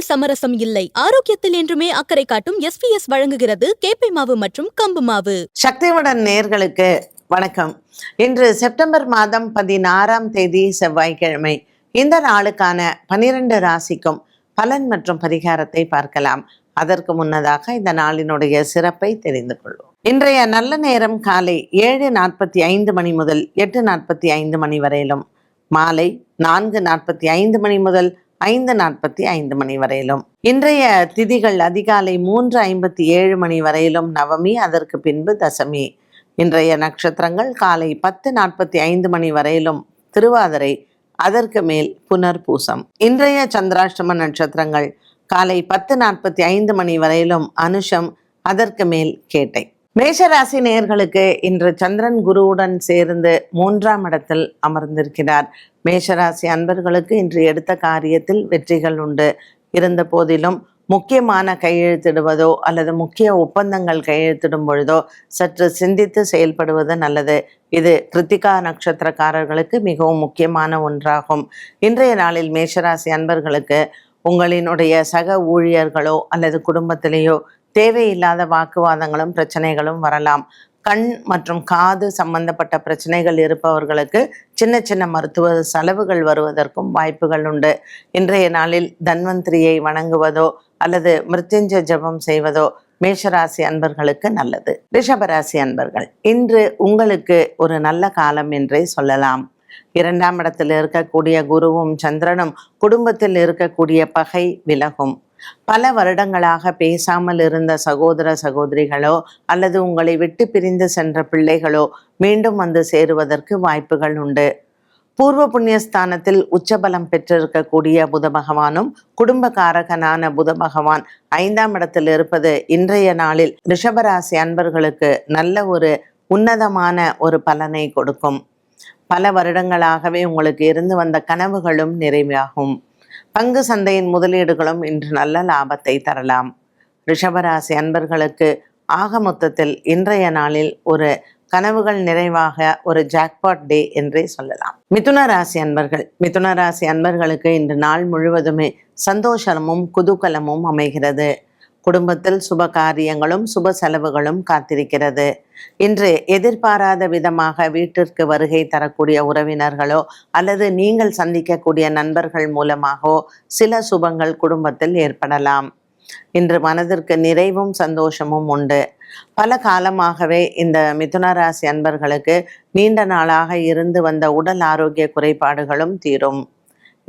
உணவில் சமரசம் இல்லை. ஆரோக்கியத்தில் என்றுமே அக்கறை காட்டும் எஸ் பி எஸ் வழங்குகிறது கேப்பை மாவு மற்றும் கம்பு மாவு. சக்திவுடன் நேர்களுக்கு வணக்கம். இன்று செப்டம்பர் மாதம் பதினாறாம் தேதி செவ்வாய்க்கிழமை. இந்த நாளுக்கான பனிரெண்டு ராசிக்கும் பலன் மற்றும் பரிகாரத்தை பார்க்கலாம். அதற்கு முன்னதாக இந்த நாளினுடைய சிறப்பை தெரிந்து கொள்வோம். இன்றைய நல்ல நேரம் காலை ஏழு நாற்பத்தி ஐந்து மணி முதல் எட்டு நாற்பத்தி ஐந்து மணி வரையிலும். மாலை நான்கு நாற்பத்தி ஐந்து மணி முதல் ஐந்து நாற்பத்தி ஐந்து மணி வரையிலும். இன்றைய திதிகள் அதிகாலை மூன்று ஐம்பத்தி ஏழு மணி வரையிலும் நவமி அதற்கு பின்பு தசமி. இன்றைய நட்சத்திரங்கள் காலை பத்து நாற்பத்தி ஐந்து மணி வரையிலும் திருவாதிரை அதற்கு மேல் புனர்பூசம். இன்றைய சந்திராஷ்டம நட்சத்திரங்கள் காலை பத்து நாற்பத்தி ஐந்து மணி வரையிலும் அனுஷம் அதற்கு மேல் கேட்டை. மேஷராசி நேயர்களுக்கு இன்று சந்திரன் குருவுடன் சேர்ந்து மூன்றாம் இடத்தில் அமர்ந்திருக்கிறார். மேஷராசி அன்பர்களுக்கு இன்று எடுத்த காரியத்தில் வெற்றிகள் உண்டு. இருந்த போதிலும் முக்கியமான கையெழுத்திடுவதோ அல்லது முக்கிய ஒப்பந்தங்கள் கையெழுத்திடும் பொழுதோ சற்று சிந்தித்து செயல்படுவது நல்லது. இது கிருத்திகா நட்சத்திரக்காரர்களுக்கு மிகவும் முக்கியமான ஒன்றாகும். இன்றைய நாளில் மேஷராசி அன்பர்களுக்கு உங்களினுடைய சக ஊழியர்களோ அல்லது குடும்பத்திலேயோ தேவையில்லாத வாக்குவாதங்களும் பிரச்சனைகளும் வரலாம். கண் மற்றும் காது சம்பந்தப்பட்ட பிரச்சனைகள் இருப்பவர்களுக்கு சின்ன சின்ன மருத்துவ செலவுகள் வருவதற்கும் வாய்ப்புகள் உண்டு. இன்றைய நாளில் தன்வந்திரியை வணங்குவதோ அல்லது மிருத்யுஞ்ச ஜபம் செய்வதோ மேஷராசி அன்பர்களுக்கு நல்லது. ரிஷபராசி அன்பர்கள் இன்று உங்களுக்கு ஒரு நல்ல காலம் என்றே சொல்லலாம். இரண்டாம் இடத்தில் இருக்கக்கூடிய குருவும் சந்திரனும் குடும்பத்தில் இருக்கக்கூடிய பகை விலகும். பல வருடங்களாக பேசாமல் இருந்த சகோதர சகோதரிகளோ அல்லது உங்களை விட்டு பிரிந்து சென்ற பிள்ளைகளோ மீண்டும் வந்து சேருவதற்கு வாய்ப்புகள் உண்டு. பூர்வ புண்ணியஸ்தானத்தில் உச்சபலம் பெற்றிருக்கக்கூடிய புத பகவானும் குடும்பகாரகனான புத பகவான் ஐந்தாம் இடத்தில் இருப்பது இன்றைய நாளில் ரிஷபராசி அன்பர்களுக்கு நல்ல ஒரு உன்னதமான ஒரு பலனை கொடுக்கும். பல வருடங்களாகவே உங்களுக்கு இருந்து வந்த கனவுகளும் நிறைவாகும். பங்கு சந்தையின் முதலீடுகளும் இன்று நல்ல லாபத்தை தரலாம். ரிஷபராசி அன்பர்களுக்கு ஆக மொத்தத்தில் இன்றைய நாளில் ஒரு கனவுகள் நிறைவாக ஒரு ஜாக்பாட் டே என்றே சொல்லலாம். மிதுன ராசி அன்பர்கள் மிதுன ராசி அன்பர்களுக்கு இன்று நாள் முழுவதுமே சந்தோஷமும் குதூகலமும் அமைகிறது. குடும்பத்தில் சுப காரியங்களும் சுப செலவுகளும் காத்திருக்கிறது. இன்று எதிர்பாராத விதமாக வீட்டிற்கு வருகை தரக்கூடிய உறவினர்களோ அல்லது நீங்கள் சந்திக்கக்கூடிய நண்பர்கள் மூலமாகவோ சில சுபங்கள் குடும்பத்தில் ஏற்படலாம். இன்று மனதிற்கு நிறைவும் சந்தோஷமும் உண்டு. பல காலமாகவே இந்த மிதுன ராசி அன்பர்களுக்கு நீண்ட நாளாக இருந்து வந்த உடல் ஆரோக்கிய குறைபாடுகளும் தீரும்.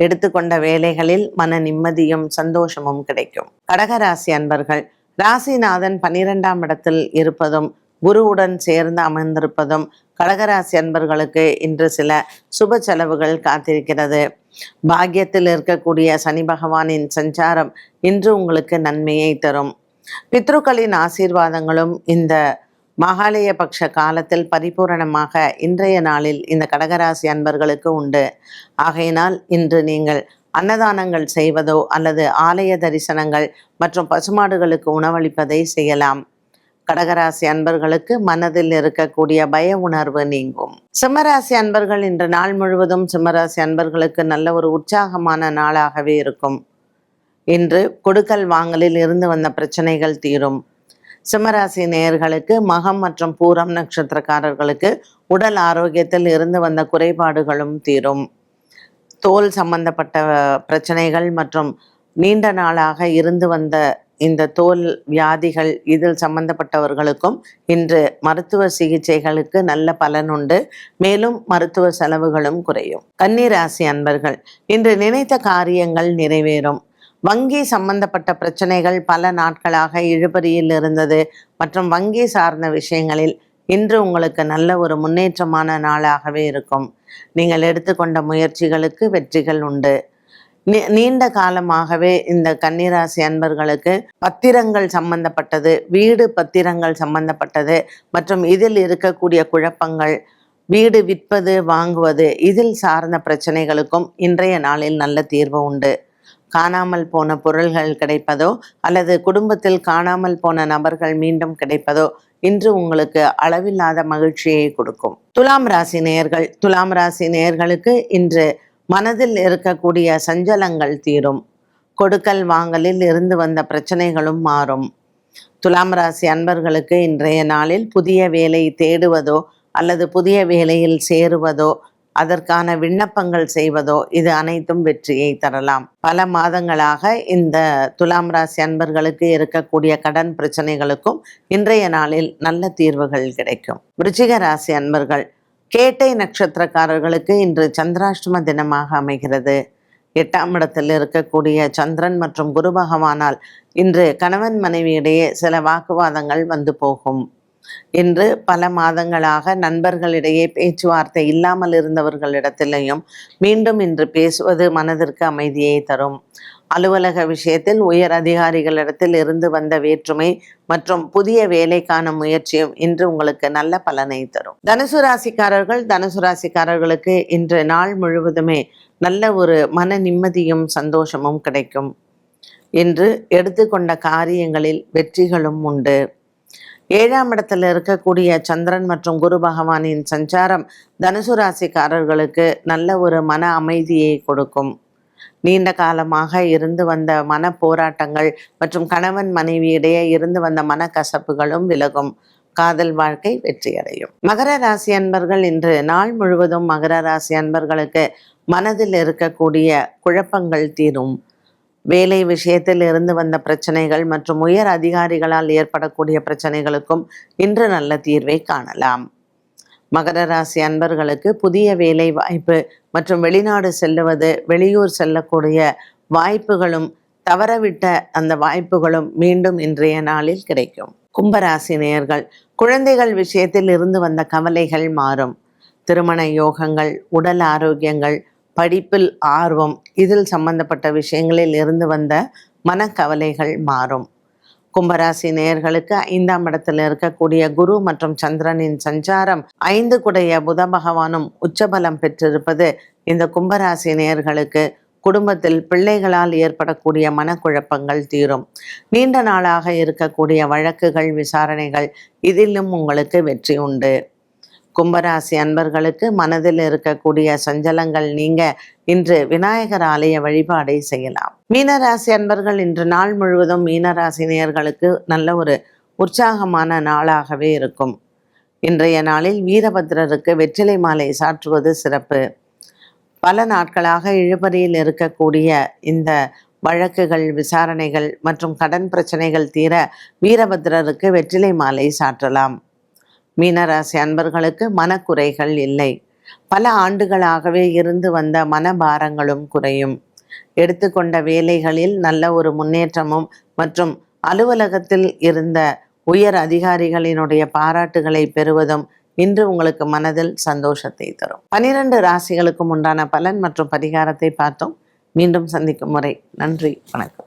எடுத்துக்கொண்ட வேலைகளில் மன நிம்மதியும் சந்தோஷமும் கிடைக்கும். கடகராசி அன்பர்கள் ராசிநாதன் பன்னிரெண்டாம் இடத்தில் இருப்பதும் குருவுடன் சேர்ந்து அமர்ந்திருப்பதும் கடகராசி அன்பர்களுக்கு இன்று சில சுப செலவுகள் காத்திருக்கிறது. பாக்கியத்தில் இருக்கக்கூடிய சனி பகவானின் சஞ்சாரம் இன்று உங்களுக்கு நன்மையை தரும். பித்ருக்களின் ஆசீர்வாதங்களும் இந்த மகாலய பக்ஷ காலத்தில் பரிபூரணமாக இன்றைய நாளில் இந்த கடகராசி அன்பர்களுக்கு உண்டு. ஆகையினால் இன்று நீங்கள் அன்னதானங்கள் செய்வதோ அல்லது ஆலய தரிசனங்கள் மற்றும் பசுமாடுகளுக்கு உணவளிப்பதை செய்யலாம். கடகராசி அன்பர்களுக்கு மனதில் இருக்கக்கூடிய பய உணர்வு நீங்கும். சிம்மராசி அன்பர்கள் இன்று நாள் முழுவதும் சிம்மராசி அன்பர்களுக்கு நல்ல ஒரு உற்சாகமான நாளாகவே இருக்கும். இன்று கொடுக்கல் வாங்கலில் இருந்து வந்த பிரச்சனைகள் தீரும். சிம்மராசி நேயர்களுக்கு மகம் மற்றும் பூரம் நட்சத்திரக்காரர்களுக்கு உடல் ஆரோக்கியத்தில் இருந்து வந்த குறைபாடுகளும் தீரும். தோல் சம்பந்தப்பட்ட பிரச்சனைகள் மற்றும் நீண்ட நாளாக இருந்து வந்த இந்த தோல் வியாதிகள் இதில் சம்பந்தப்பட்டவர்களுக்கும் இன்று மருத்துவ சிகிச்சைகளுக்கு நல்ல பலன் உண்டு. மேலும் மருத்துவ செலவுகளும் குறையும். கன்னிராசி அன்பர்கள் இன்று நினைத்த காரியங்கள் நிறைவேறும். வங்கி சம்பந்தப்பட்ட பிரச்சனைகள் பல நாட்களாக இழுபறியில் இருந்தது. மற்றும் வங்கி சார்ந்த விஷயங்களில் இன்று உங்களுக்கு நல்ல ஒரு முன்னேற்றமான நாளாகவே இருக்கும். நீங்கள் எடுத்துக்கொண்ட முயற்சிகளுக்கு வெற்றிகள் உண்டு. நீ- நீண்ட காலமாகவே இந்த கன்னிராசி அன்பர்களுக்கு பத்திரங்கள் சம்பந்தப்பட்டது வீடு பத்திரங்கள் சம்பந்தப்பட்டது மற்றும் இதில் இருக்கக்கூடிய குழப்பங்கள் வீடு விற்பது வாங்குவது இதில் சார்ந்த பிரச்சனைகளுக்கும் இன்றைய நாளில் நல்ல தீர்வு உண்டு. காணாமல் போன பொருள்கள் கிடைப்பதோ அல்லது குடும்பத்தில் காணாமல் போன நபர்கள் மீண்டும் கிடைப்பதோ இன்று உங்களுக்கு அளவில்லாத மகிழ்ச்சியை கொடுக்கும். துலாம் ராசி நேயர்கள் துலாம் ராசி நேயர்களுக்கு இன்று மனதில் இருக்கக்கூடிய சஞ்சலங்கள் தீரும். கொடுக்கல் வாங்கலில் இருந்து வந்த பிரச்சனைகளும் மாறும். துலாம் ராசி அன்பர்களுக்கு இன்றைய நாளில் புதிய வேலை தேடுவதோ அல்லது புதிய வேலையில் சேருவதோ அதற்கான விண்ணப்பங்கள் செய்வதோ இது அனைத்தும் வெற்றியை தரலாம். பல மாதங்களாக இந்த துலாம் ராசி அன்பர்களுக்கு இருக்கக்கூடிய கடன் பிரச்சனைகளுக்கும் இன்றைய நாளில் நல்ல தீர்வுகள் கிடைக்கும். விருச்சிக ராசி அன்பர்கள் கேட்டை நட்சத்திரக்காரர்களுக்கு இன்று சந்திராஷ்டம தினமாக அமைகிறது. எட்டாம் இடத்தில் இருக்கக்கூடிய சந்திரன் மற்றும் குரு பகவானால் இன்று கணவன் மனைவியிடையே சில வாக்குவாதங்கள் வந்து போகும். இன்று பல மாதங்களாக நண்பர்களிடையே பேச்சுவார்த்தை இல்லாமல் இருந்தவர்களிடத்திலையும் மீண்டும் இன்று பேசுவது மனதிற்கு அமைதியை தரும். அலுவலக விஷயத்தில் உயர் அதிகாரிகளிடத்தில் இருந்து வந்த வேற்றுமை மற்றும் புதிய வேலைக்கான முயற்சியும் இன்று உங்களுக்கு நல்ல பலனை தரும். தனுசு ராசிக்காரர்கள் தனுசு ராசிக்காரர்களுக்கு இன்று நாள் முழுவதுமே நல்ல ஒரு மன நிம்மதியும் சந்தோஷமும் கிடைக்கும். இன்று எடுத்துக்கொண்ட காரியங்களில் வெற்றிகளும் உண்டு. ஏழாம் இடத்துல இருக்கக்கூடிய சந்திரன் மற்றும் குரு பகவானின் சஞ்சாரம் தனுசு ராசிக்காரர்களுக்கு நல்ல ஒரு மன அமைதியை கொடுக்கும். நீண்ட காலமாக இருந்து வந்த மன போராட்டங்கள் மற்றும் கணவன் மனைவியிடையே இருந்து வந்த மன கசப்புகளும் விலகும். காதல் வாழ்க்கை வெற்றியடையும். மகர ராசி அன்பர்கள் இன்று நாள் முழுவதும் மகர ராசி அன்பர்களுக்கு மனதில் இருக்கக்கூடிய குழப்பங்கள் தீரும். வேலை விஷயத்தில் இருந்து வந்த பிரச்சனைகள் மற்றும் உயர் அதிகாரிகளால் ஏற்படக்கூடிய பிரச்சனைகளுக்கும் இன்று நல்ல தீர்வை காணலாம். மகர ராசி அன்பர்களுக்கு புதிய வேலை வாய்ப்பு மற்றும் வெளிநாடு செல்லுவது வெளியூர் செல்லக்கூடிய வாய்ப்புகளும் தவறவிட்ட அந்த வாய்ப்புகளும் மீண்டும் இன்றைய நாளில் கிடைக்கும். கும்பராசி நேயர்கள் குழந்தைகள் விஷயத்தில் இருந்து வந்த கவலைகள் மாறும். திருமண யோகங்கள் உடல் ஆரோக்கியங்கள் படிப்பில் ஆர்வம் இதில் சம்பந்தப்பட்ட விஷயங்களில் இருந்து வந்த மனக்கவலைகள் மாறும். கும்பராசி நேயர்களுக்கு ஐந்தாம் இடத்தில் இருக்கக்கூடிய குரு மற்றும் சந்திரனின் சஞ்சாரம் ஐந்து குடைய புத பகவானும் உச்சபலம் பெற்றிருப்பது இந்த கும்பராசி நேயர்களுக்கு குடும்பத்தில் பிள்ளைகளால் ஏற்படக்கூடிய மனக்குழப்பங்கள் தீரும். நீண்ட நாளாக இருக்கக்கூடிய வழக்குகள் விசாரணைகள் இதிலும் உங்களுக்கு வெற்றி உண்டு. கும்பராசி அன்பர்களுக்கு மனதில் இருக்கக்கூடிய சஞ்சலங்கள் நீங்க இன்று விநாயகர் ஆலய வழிபாடை செய்யலாம். மீனராசி அன்பர்கள் இன்று நாள் முழுவதும் மீனராசி நேயர்களுக்கு நல்ல ஒரு உற்சாகமான நாளாகவே இருக்கும். இன்றைய நாளில் வீரபத்ரருக்கு வெற்றிலை மாலை சாற்றுவது சிறப்பு. பல நாட்களாக இழுபறியில் இருக்கக்கூடிய இந்த வழக்குகள் விசாரணைகள் மற்றும் கடன் பிரச்சனைகள் தீர வீரபத்ரருக்கு வெற்றிலை மாலை சாற்றலாம். மீனராசி அன்பர்களுக்கு மனக்குறைகள் இல்லை. பல ஆண்டுகளாகவே இருந்து வந்த மனபாரங்களும் குறையும். எடுத்துக்கொண்ட வேலைகளில் நல்ல ஒரு முன்னேற்றமும் மற்றும் அலுவலகத்தில் இருந்த உயர் அதிகாரிகளினுடைய பாராட்டுகளை பெறுவதும் இன்று உங்களுக்கு மனதில் சந்தோஷத்தை தரும். பனிரெண்டு ராசிகளுக்கும் உண்டான பலன் மற்றும் பரிகாரத்தை பார்த்தோம். மீண்டும் சந்திக்கும் முறை. நன்றி. வணக்கம்.